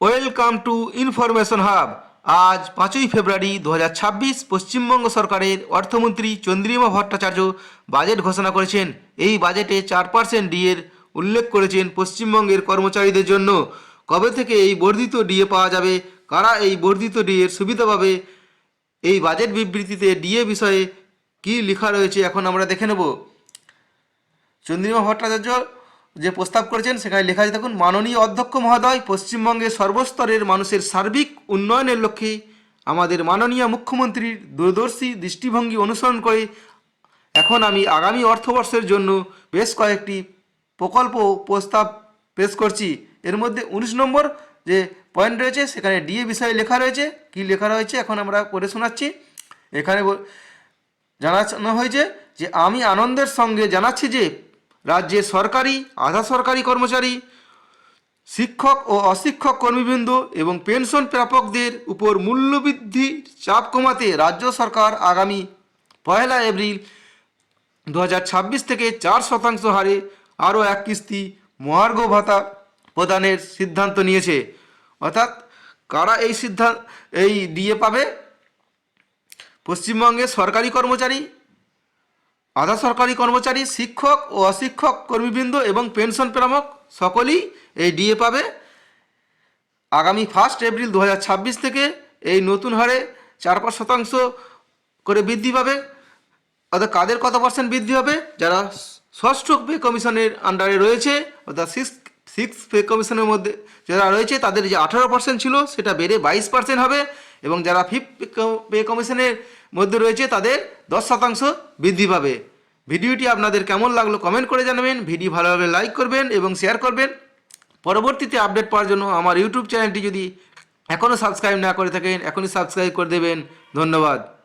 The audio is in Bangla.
ওয়েলকাম টু ইনফরমেশন হাব আজ পাঁচই ফেব্রুয়ারি দু হাজার ছাব্বিশ পশ্চিমবঙ্গ সরকারের অর্থমন্ত্রী চন্দ্রিমা ভট্টাচার্য বাজেট ঘোষণা করেছেন। এই বাজেটে চার পার্সেন্ট ডিএর উল্লেখ করেছেন পশ্চিমবঙ্গের কর্মচারীদের জন্য। কবে থেকে এই বর্ধিত ডিএ পাওয়া যাবে? কারা এই বর্ধিত ডিএর সুবিধা পাবে? এই বাজেট বিবৃতিতে ডিএ বিষয়ে কী লেখা রয়েছে এখন আমরা দেখে নেব। চন্দ্রিমা ভট্টাচার্য যে প্রস্তাব করেছেন, সেখানে লেখা আছে, দেখুন, মাননীয় অধ্যক্ষ মহোদয়, পশ্চিমবঙ্গের সর্বস্তরের মানুষের সার্বিক উন্নয়নের লক্ষ্যে আমাদের মাননীয় মুখ্যমন্ত্রীর দূরদর্শী দৃষ্টিভঙ্গি অনুসরণ করে এখন আমি আগামী অর্থবর্ষের জন্য বেশ কয়েকটি প্রকল্প প্রস্তাব পেশ করছি। এর মধ্যে উনিশ নম্বর যে পয়েন্ট রয়েছে, সেখানে ডিএ বিষয়ে লেখা রয়েছে। কি লেখা রয়েছে, এখন আমরা পড়ে শোনাচ্ছি। এখানে জানানো হয়েছে যে, আমি আনন্দের সঙ্গে জানাচ্ছি যে রাজ্যের সরকারি, আধা সরকারি কর্মচারী, শিক্ষক ও অশিক্ষক কর্মীবৃন্দ এবং পেনশন প্রাপকদের উপর মূল্যবৃদ্ধি চাপ কমাতে রাজ্য সরকার আগামী পয়লা এপ্রিল দু হাজার ছাব্বিশ থেকে চার শতাংশ হারে আরও এক কিস্তি মহার্ঘ ভাতা প্রদানের সিদ্ধান্ত নিয়েছে। অর্থাৎ কারা এই সিদ্ধান্ত, এই ডিএ পাবে? পশ্চিমবঙ্গের সরকারি কর্মচারী আধা সরকারি কর্মচারী, শিক্ষক ও অশিক্ষক, কর্মীবৃন্দ এবং পেনশন প্রাপক সকলেই এই ডিএ পাবে। আগামী ফার্স্ট এপ্রিল দু হাজার ছাব্বিশ থেকে এই নতুন হারে চার পাঁচ শতাংশ করে বৃদ্ধি পাবে। অর্থাৎ কাদের কত পার্সেন্ট বৃদ্ধি হবে? যারা ষষ্ঠ পে কমিশনের আন্ডারে রয়েছে, অর্থাৎ সিক্স সিক্স পে কমিশনের মধ্যে যারা রয়েছে, তাদের যে আঠারো পার্সেন্ট ছিল, সেটা বেড়ে বাইশ পার্সেন্ট হবে এবং যারা ফিফথ পে কমিশনের মধ্যে রয়েছে তাদের দশ শতাংশ বৃদ্ধি পাবে। ভিডিওটি আপনাদের কেমন লাগল কমেন্ট করে জানাবেন। ভিডিও ভালোভাবে লাইক করবেন এবং শেয়ার করবেন। পরবর্তীতে আপডেট পাওয়ার জন্য আমার ইউটিউব চ্যানেলটি যদি এখনও সাবস্ক্রাইব না করে থাকেন, এখনই সাবস্ক্রাইব করে দেবেন। ধন্যবাদ।